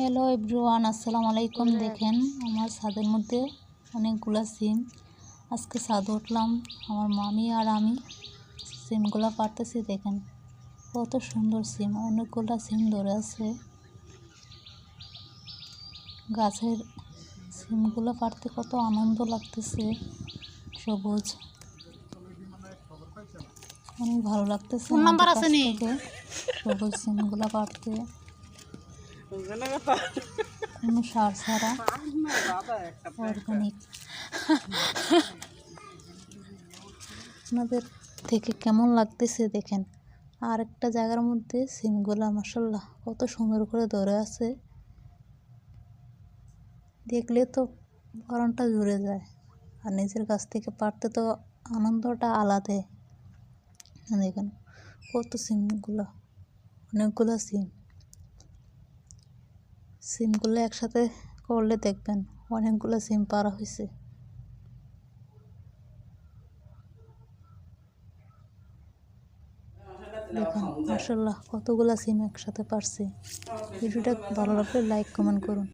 Hello everyone আসসালামু আলাইকুম। দেখেন আমার ছাদের মধ্যে অনেকগুলা সিম। আজকে ছাদ উঠলাম আমার মামি আর আমি সিমগুলা পারতেছি দেখেন কত সুন্দর সিম অনেকগুলা সিম ধরে আছে। গাছের সিমগুলো পারতে কত আনন্দ লাগতেছে সবুজ। অনেক ভালো লাগতেছে সবুজ সিমগুলো পারতে সার ছাড়া অর্গানিক। আপনাদের থেকে কেমন লাগতেছে দেখেন। আর একটা জায়গার মধ্যে সিমগুলা মাসাল্লাহ কত সুন্দর করে ধরে আছে। দেখলে তো পরনটা জুড়ে যায়। আর নিজের কাছ থেকে পারতে তো আনন্দটা আলাদাই দেখেন কত সিমগুলো, অনেকগুলো সিম। সিমগুলো একসাথে করলে দেখবেন অনেকগুলো সিম পারা হয়েছে দেখুন মাসাল্লাহ কতগুলো সিম একসাথে পারছি ভিডিওটা ভালো লাগলে লাইক, কমেন্ট করুন।